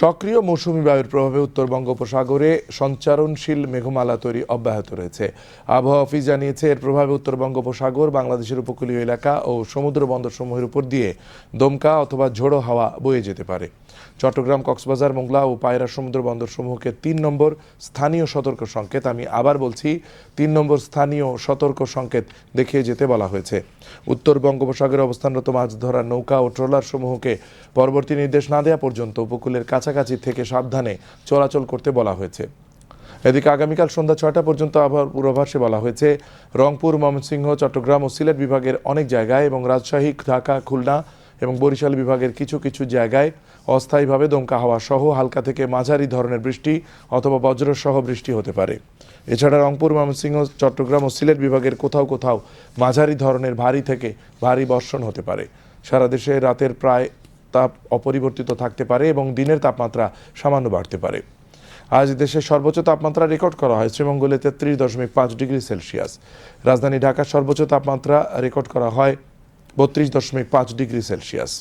সক্রিয় মৌসুমি বায়ুর প্রভাবে উত্তর বঙ্গোপসাগরে সঞ্চারণশীল মেঘমালা তৈরি অব্যাহত রয়েছে। আবহাওয়া অফিস জানিয়েছে, এর প্রভাবে উত্তর বঙ্গোপসাগর, বাংলাদেশের উপকূলীয় এলাকা ও সমুদ্র বন্দরসমূহের উপর দিয়ে দমকা অথবা ঝোড়ো হাওয়া বয়ে যেতে পারে। চট্টগ্রাম, কক্সবাজার, মোংলা ও পায়রা সমুদ্র বন্দরসমূহকে তিন নম্বর স্থানীয় সতর্ক সংকেত। আমি আবার বলছি, তিন নম্বর স্থানীয় সতর্ক সংকেত দেখিয়ে যেতে বলা হয়েছে। উত্তর বঙ্গোপসাগরে অবস্থানরত মাছ ধরার নৌকা ও ট্রলার সমূহকে পরবর্তী নির্দেশ না দেওয়া পর্যন্ত উপকূলের কাছাকাছি থেকে সাবধানে চলাচল করতে বলা হয়েছে। এদিকে আগামীকাল সন্ধ্যা ছয়টা পর্যন্ত আবহাওয়ার পূর্বাভাসে বলা হয়েছে, রংপুর, ময়মনসিংহ, চট্টগ্রাম ও সিলেট বিভাগের অনেক জায়গায় এবং রাজশাহী, ঢাকা, খুলনা এবং বরিশাল বিভাগের কিছু কিছু জায়গায় অস্থায়ীভাবে দমকা হাওয়া সহ হালকা থেকে মাঝারি ধরনের বৃষ্টি অথবা বজ্রসহ বৃষ্টি হতে পারে। এছাড়া রংপুর, ময়মনসিংহ, চট্টগ্রাম ও সিলেট বিভাগের কোথাও কোথাও মাঝারি ধরনের ভারী থেকে ভারী বর্ষণ হতে পারে। সারা দেশে রাতের প্রায় তাপ অপরিবর্তিত থাকতে পারে এবং দিনের তাপমাত্রা সামান্য বাড়তে পারে। আজ দেশের সর্বোচ্চ তাপমাত্রা রেকর্ড করা হয় শ্রীমঙ্গলে তেত্রিশ দশমিক পাঁচ ডিগ্রি সেলসিয়াস। রাজধানী ঢাকার সর্বোচ্চ তাপমাত্রা রেকর্ড করা হয় বত্রিশ দশমিক পাঁচ ডিগ্রি সেলসিয়াস।